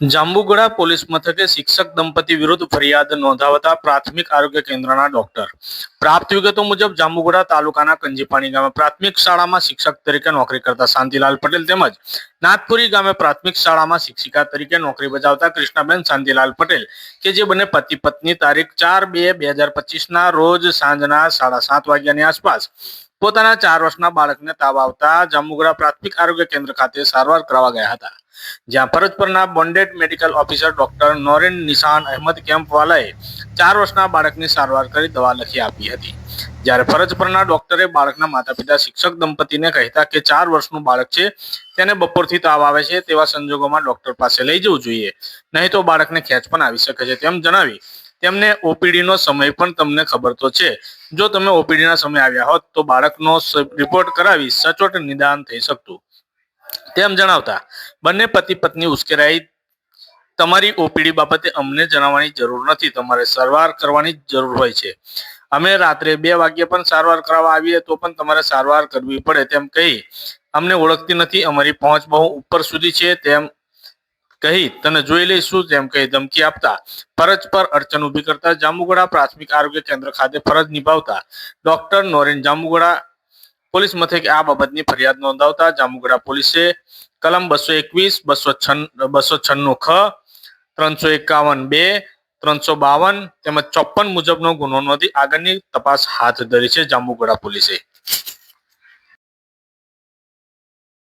Jambughoda police મથકે શિક્ષક દંપતી વિરુદ્ધ ફરિયાદ નોંધાવતા પ્રાથમિક આરોગ્ય કેન્દ્રના ડોક્ટર. પ્રાપ્ત વિગતો મુજબ જાંબુગોડા તાલુકાના કંજીપાણી ગામે પ્રાથમિક શાળામાં શિક્ષક તરીકે નોકરી કરતા શાંતિલાલ પટેલ તેમજ નાથપુરી ગામે પ્રાથમિક શાળામાં શિક્ષિકા તરીકે નોકરી બજાવતા કૃષ્ણાબેન શાંતિલાલ પટેલ કે જે બંને પતિ પત્ની તારીખ ચાર બે બે હજાર પચીસના રોજ સાંજના સાડા સાત વાગ્યાની આસપાસ પોતાના ચાર વર્ષના બાળકને તાવ આવતા જાંબુગોડા પ્રાથમિક આરોગ્ય કેન્દ્ર ખાતે સારવાર કરાવવા ગયા હતા. જ્યાં ફરજ bonded medical officer doctor Noren Nishan Ahmed કેમ્પવાલાએ ચાર વર્ષના બાળકની સારવાર કરી દવા લખી આપી હતી. જ્યારે ફરજ પરના ડોક્ટરે બાળકના માતા પિતા શિક્ષક દંપતીને કહેતા કે ચાર વર્ષનું બાળક છે, તેને બપોરથી તાવ આવે છે તેવા સંજોગોમાં ડોક્ટર પાસે લઈ જવું જોઈએ. નહીં તો બાળકને ખેંચ પણ આવી શકે છે તેમ જણાવી તેમને ઓપીડીનો સમય પણ તમને ખબર તો છે. જો તમે ઓપીડીના સમય આવ્યા હોત તો બાળકનો રિપોર્ટ કરાવી સચોટ નિદાન થઈ શકતું. તેમ જણાવતા, બંને પતિ પત્ની ઉશ્કેરાઈ, તમારી ઓપીડી બાબતે અમને જણાવવાની જરૂર નથી. તમારે સારવાર કરવાની જરૂર હોય છે. અમે રાત્રે બે વાગ્યે પણ સારવાર કરાવવા આવીએ તો પણ તમારે સારવાર કરવી પડે. તેમ કહી, અમને ઓળખતી નથી. અમારી પહોંચ બહુ ઉપર સુધી છે. તેમ કહી, તને જોઈ લઈશું તેમ કહી ધમકી આપતા ફરજ પર અડચણ ઊભી કરતા જાંબુગોડા પ્રાથમિક આરોગ્ય કેન્દ્ર ખાતે ફરજ નિભાવતા ડોક્ટર નોરેન જાંબુગોડા પોલીસ મથકે આ બાબતની ફરિયાદ નોંધાવતા જાંબુગોડા પોલીસે કલમ બસો એકવીસ, બસો છન બસો છન્નું ખ, ત્રણસો એકાવન બે, ત્રણસો બાવન તેમજ ચોપન મુજબનો ગુનો નોંધી આગળની તપાસ હાથ ધરી છે જાંબુગોડા પોલીસે.